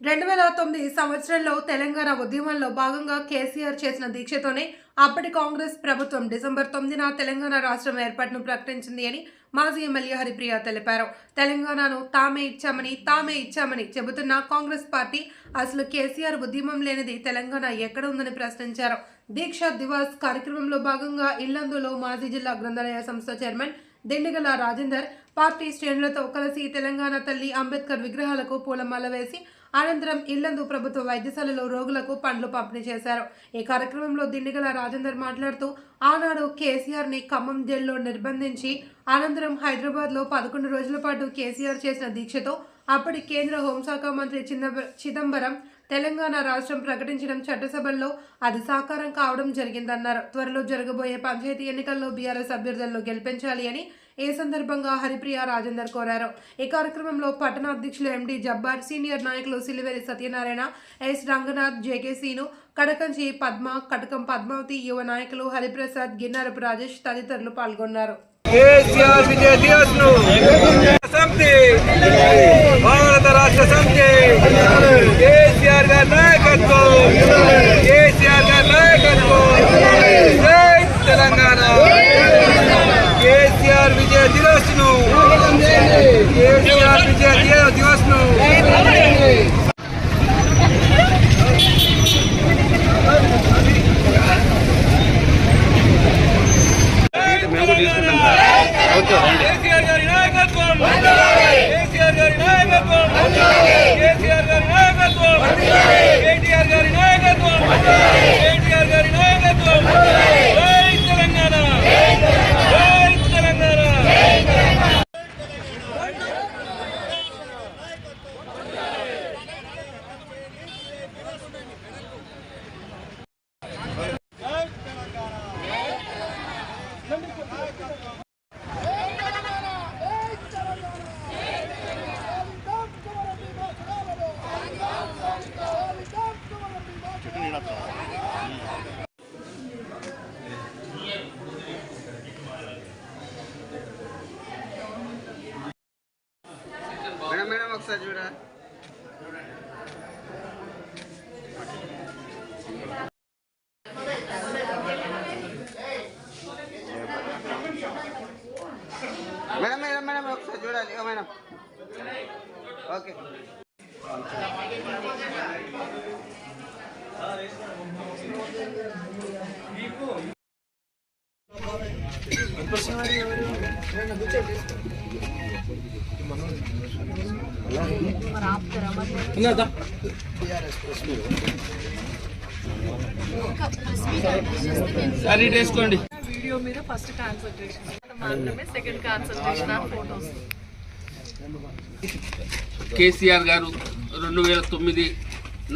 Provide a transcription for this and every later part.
రెండు వేల తొమ్మిది సంవత్సరంలో తెలంగాణ ఉద్యమంలో భాగంగా కేసీఆర్ చేసిన దీక్షతోనే అప్పటి కాంగ్రెస్ ప్రభుత్వం డిసెంబర్ తొమ్మిదిన తెలంగాణ రాష్ట్రం ఏర్పాటును ప్రకటించింది అని మాజీ ఎమ్మెల్యే హరిప్రియ తెలిపారు. తెలంగాణను తామే ఇచ్చామని తామే ఇచ్చామని చెబుతున్న కాంగ్రెస్ పార్టీ అసలు కేసీఆర్ ఉద్యమం లేనిది తెలంగాణ ఎక్కడ ఉందని ప్రశ్నించారు. దీక్ష దివాస్ కార్యక్రమంలో భాగంగా ఇల్లందులో మాజీ జిల్లా గ్రంథాలయ సంస్థ చైర్మన్ దిండిగల రాజేందర్ పార్టీ శ్రేణులతో కలిసి తెలంగాణ తల్లి అంబేద్కర్ విగ్రహాలకు పూలమాల వేసి అనంతరం ఇల్లందు ప్రభుత్వ వైద్యశాలలో రోగులకు పండ్లు పంపిణీ చేశారు. ఈ కార్యక్రమంలో దిండిగల రాజేందర్ మాట్లాడుతూ ఆనాడు కేసీఆర్ని ఖమ్మం జైల్లో నిర్బంధించి అనంతరం హైదరాబాద్లో పదకొండు రోజుల పాటు కేసీఆర్ చేసిన దీక్షతో అప్పటి కేంద్ర హోంశాఖ మంత్రి చిదంబ- చిదంబరం తెలంగాణ రాష్ట్రం ప్రకటించడం చట్టసభల్లో అది సాకారం కావడం జరిగిందన్నారు. త్వరలో జరగబోయే పంచాయతీ ఎన్నికల్లో బీఆర్ఎస్ అభ్యర్థులను గెలిపించాలి అని ఈ సందర్భంగా హరిప్రియ రాజేందర్ కోరారు? ఈ కార్యక్రమంలో పట్టణ అధ్యక్షులు ఎండి జబ్బార్ సీనియర్ నాయకులు సిలివేరి సత్యనారాయణ ఎస్ రంగనాథ్ జేకే సీను కడకంచి పద్మ కటకం పద్మావతి యువ నాయకులు హరిప్రసాద్ గిన్నరపు రాజేష్ తదితరులు పాల్గొన్నారు. భారత రాష్ట్ర సమితి కేసీఆర్ గారి నాయకత్వం Dios, Dios no. Madam madam ఒకసారి చూడ మేడం మేడం మేడం ఒకసారి చూడాలి ఓ మేడం ఓకే వేసుకోండి. వీడియో మీద ఫస్ట్ కాన్సన్ట్రేషన్. మాత్రమే second concentration on photos KCR గారు రెండు వేల తొమ్మిది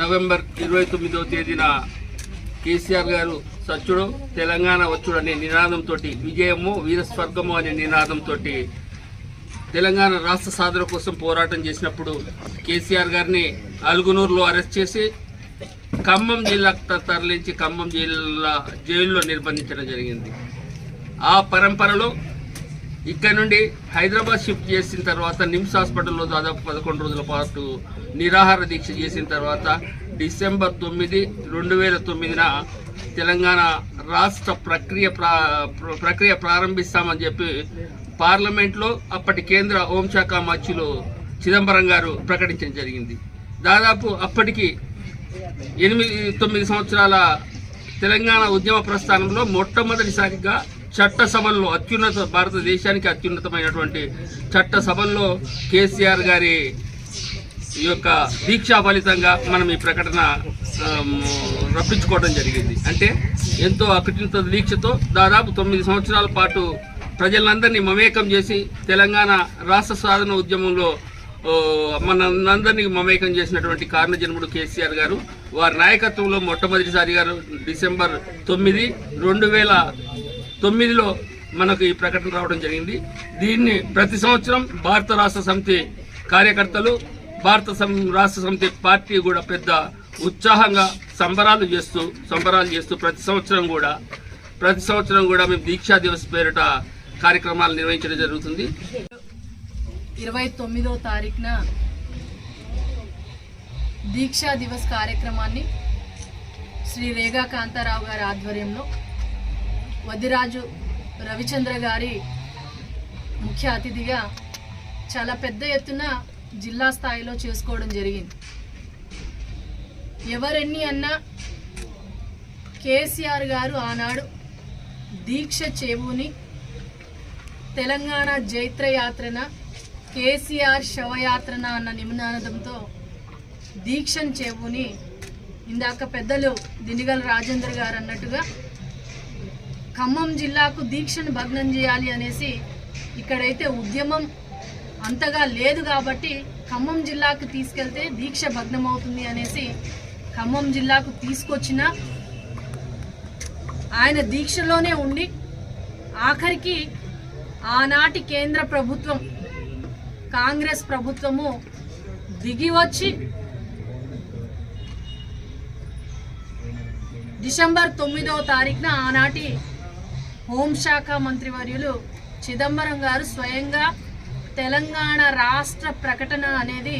నవంబర్ ఇరవై తొమ్మిదవ తేదీన కేసీఆర్ గారు సచ్చుడు తెలంగాణ వచ్చుడు అనే నినాదంతో విజయము వీరస్వర్గము అనే నినాదంతో తెలంగాణ రాష్ట్ర సాధన కోసం పోరాటం చేసినప్పుడు కేసీఆర్ గారిని అలుగునూరులో అరెస్ట్ చేసి ఖమ్మం జిల్లాకు తరలించి ఖమ్మం జిల్లా జైల్లో నిర్బంధించడం జరిగింది. ఆ పరంపరలో ఇక్కడ నుండి హైదరాబాద్ షిఫ్ట్ చేసిన తర్వాత నిమ్స్ హాస్పిటల్లో దాదాపు పదకొండు రోజుల పాటు నిరాహార దీక్ష చేసిన తర్వాత డిసెంబర్ తొమ్మిది రెండు వేల తొమ్మిదిన తెలంగాణ రాష్ట్ర ప్రక్రియ ప్రా- ప్రక్రియ ప్రారంభిస్తామని చెప్పి పార్లమెంట్లో అప్పటి కేంద్ర హోంశాఖ మధ్యలో చిదంబరం గారు ప్రకటించడం జరిగింది. దాదాపు అప్పటికి ఎనిమిది తొమ్మిది సంవత్సరాల తెలంగాణ ఉద్యమ ప్రస్థానంలో మొట్టమొదటిసారిగా చట్టసభల్లో అత్యున్నత భారతదేశానికి అత్యున్నతమైనటువంటి చట్టసభల్లో కేసీఆర్ గారి ఈ యొక్క దీక్షా ఫలితంగా మనం ఈ ప్రకటన రప్పించుకోవడం జరిగింది. అంటే ఎంతో అకటిత దీక్షతో దాదాపు తొమ్మిది సంవత్సరాల పాటు ప్రజలందరినీ మమేకం చేసి తెలంగాణ రాష్ట్ర సాధన ఉద్యమంలో మనందరినీ మమేకం చేసినటువంటి కారణజన్ముడు కేసీఆర్ గారు వారి నాయకత్వంలో మొట్టమొదటిసారి గారు డిసెంబర్ తొమ్మిది రెండు వేల తొమ్మిదిలో మనకు ఈ ప్రకటన రావడం జరిగింది. దీన్ని ప్రతి సంవత్సరం భారత రాష్ట్ర సమితి కార్యకర్తలు భారత సం- రాష్ట్ర సమితి పార్టీ కూడా పెద్ద ఉత్సాహంగా సంబరాలు చేస్తూ సంబరాలు చేస్తూ ప్రతి సంవత్సరం కూడా ప్రతి సంవత్సరం కూడా మేము దీక్షా దివస్ పేరిట కార్యక్రమాలు నిర్వహించడం జరుగుతుంది. ఇరవై తొమ్మిదో తారీఖున దీక్షా దివస్ కార్యక్రమాన్ని శ్రీ రేగా కాంతారావు గారి ఆధ్వర్యంలో వదిరాజు రవిచంద్ర గారి ముఖ్య అతిథిగా చాలా పెద్ద ఎత్తున జిల్లా స్థాయిలో చేసుకోవడం జరిగింది. ఎవరెన్ని అన్నా కేసీఆర్ గారు ఆనాడు దీక్ష చేవుని తెలంగాణ జైత్రయాత్రన కేసీఆర్ శవయాత్రన అన్న నిమ్నానందంతో దీక్షను చేవుని ఇందాక పెద్దలు దినిగల రాజేంద్ర గారు అన్నట్టుగా ఖమ్మం జిల్లాకు దీక్షను భగ్నం చేయాలి అనేసి ఇక్కడైతే ఉద్యమం అంతగా లేదు కాబట్టి ఖమ్మం జిల్లాకు తీసుకెళ్తే దీక్ష భగ్నం అవుతుంది అనేసి ఖమ్మం జిల్లాకు తీసుకొచ్చిన ఆయన దీక్షలోనే ఉండి ఆఖరికి ఆనాటి కేంద్ర ప్రభుత్వం కాంగ్రెస్ ప్రభుత్వము దిగి వచ్చి డిసెంబర్ తొమ్మిదవ తారీఖున ఆనాటి హోంశాఖ మంత్రివర్యులు చిదంబరం గారు స్వయంగా తెలంగాణ రాష్ట్ర ప్రకటన అనేది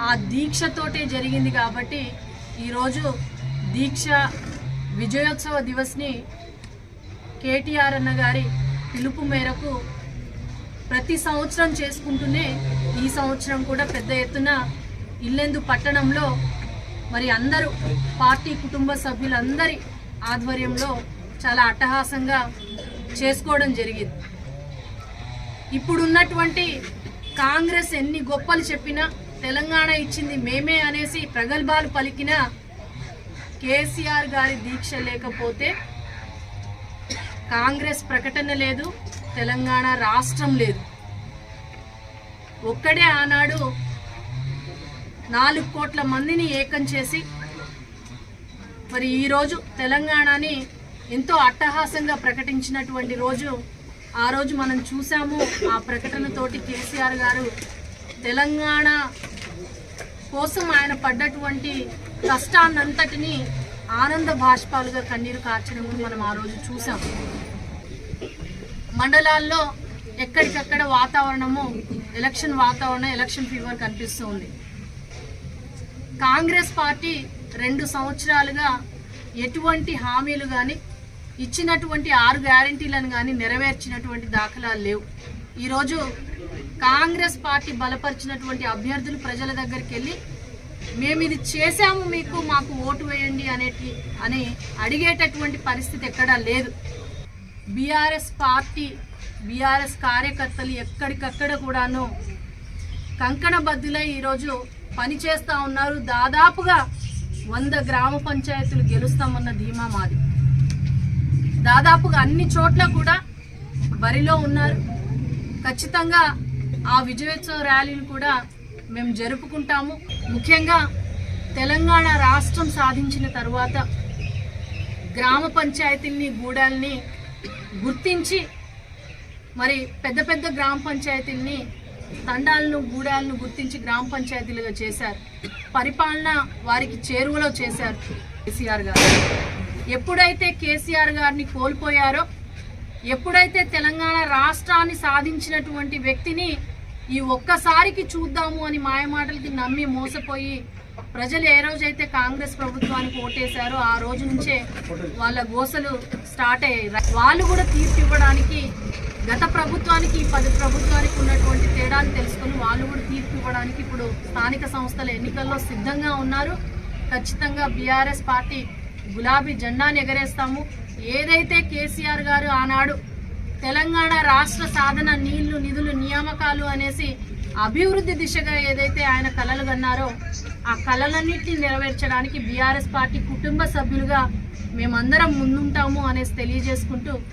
ఆ దీక్షతోటే జరిగింది కాబట్టి ఈరోజు దీక్ష విజయోత్సవ దివస్ని కేటీఆర్ అన్న గారి పిలుపు మేరకు ప్రతి సంవత్సరం చేసుకుంటూనే ఈ సంవత్సరం కూడా పెద్ద ఎత్తున ఇల్లెందు పట్టణంలో మరి అందరూ పార్టీ కుటుంబ సభ్యులందరి ఆధ్వర్యంలో చాలా అట్టహాసంగా చేసుకోవడం జరిగింది. ఇప్పుడున్నటువంటి కాంగ్రెస్ ఎన్ని గొప్పలు చెప్పినా తెలంగాణ ఇచ్చింది మేమే అనేసి ప్రగల్భాలు పలికినా కేసీఆర్ గారి దీక్ష లేకపోతే కాంగ్రెస్ ప్రకటన లేదు తెలంగాణ రాష్ట్రం లేదు. ఒక్కడే ఆనాడు నాలుగు కోట్ల మందిని ఏకం చేసి మరి ఈరోజు తెలంగాణని ఎంతో అట్టహాసంగా ప్రకటించినటువంటి రోజు ఆ రోజు మనం చూసాము ఆ ప్రకటనతోటి కేసీఆర్ గారు తెలంగాణ కోసం ఆయన పడ్డటువంటి కష్టాన్నంతటిని ఆనంద బాష్పాలుగా కన్నీరు కార్చడం మనం ఆ రోజు చూసాం. మండలాల్లో ఎక్కడికక్కడ వాతావరణము ఎలక్షన్ వాతావరణం ఎలక్షన్ ఫీవర్ కనిపిస్తూ ఉంది కాంగ్రెస్ పార్టీ రెండు సంవత్సరాలుగా ఎటువంటి హామీలు కానీ ఇచ్చినటువంటి ఆరు గ్యారంటీలను కానీ నెరవేర్చినటువంటి దాఖలాలు లేవు. ఈరోజు కాంగ్రెస్ పార్టీ బలపరిచినటువంటి అభ్యర్థులు ప్రజల దగ్గరికి వెళ్ళి మేము ఇది చేశాము మీకు మాకు ఓటు వేయండి అనేటి అని అడిగేటటువంటి పరిస్థితి ఎక్కడా లేదు. బీఆర్ఎస్ పార్టీ బీఆర్ఎస్ కార్యకర్తలు ఎక్కడికక్కడ కూడాను కంకణబద్దులై ఈరోజు పనిచేస్తూ ఉన్నారు. దాదాపుగా వంద గ్రామ పంచాయతీలు గెలుస్తామన్న ధీమా మాది. దాదాపుగా అన్ని చోట్ల కూడా బరిలో ఉన్నారు. ఖచ్చితంగా ఆ విజయోత్సవ ర్యాలీని కూడా మేము జరుపుకుంటాము. ముఖ్యంగా తెలంగాణ రాష్ట్రం సాధించిన తర్వాత గ్రామ పంచాయతీల్ని గూడాల్ని గుర్తించి మరి పెద్ద పెద్ద గ్రామ పంచాయతీల్ని తండాలను గూడాలను గుర్తించి గ్రామ పంచాయతీలుగా చేశారు. పరిపాలన వారికి చేరువలో చేశారు కేసీఆర్ గారు. ఎప్పుడైతే కేసీఆర్ గారిని కోల్పోయారో ఎప్పుడైతే తెలంగాణ రాష్ట్రాన్ని సాధించినటువంటి వ్యక్తిని ఈ ఒక్కసారికి చూద్దాము అని మాయమాటలకి నమ్మి మోసపోయి ప్రజలు ఏ రోజైతే కాంగ్రెస్ ప్రభుత్వానికి ఓటేశారో ఆ రోజు నుంచే వాళ్ళ గోసలు స్టార్ట్ అయ్యాయి. వాళ్ళు కూడా తీర్పు ఇవ్వడానికి గత ప్రభుత్వానికి ఈ పది ప్రభుత్వానికి ఉన్నటువంటి తేడాలు తెలుసుకుని వాళ్ళు కూడా తీర్పు ఇవ్వడానికి ఇప్పుడు స్థానిక సంస్థల ఎన్నికల్లో సిద్ధంగా ఉన్నారు. ఖచ్చితంగా బీఆర్ఎస్ పార్టీ గులాబీ జెండాను ఎగరేస్తాము. ఏదైతే కేసీఆర్ గారు ఆనాడు తెలంగాణ రాష్ట్ర సాధన నీళ్ళు నిధులు నియామకాలు అనేసి అభివృద్ధి దిశగా ఏదైతే ఆయన కళలు కన్నారో ఆ కళలన్నింటినీ నెరవేర్చడానికి బీఆర్ఎస్ పార్టీ కుటుంబ సభ్యులుగా మేమందరం ముందుంటాము అనేసి తెలియజేసుకుంటూ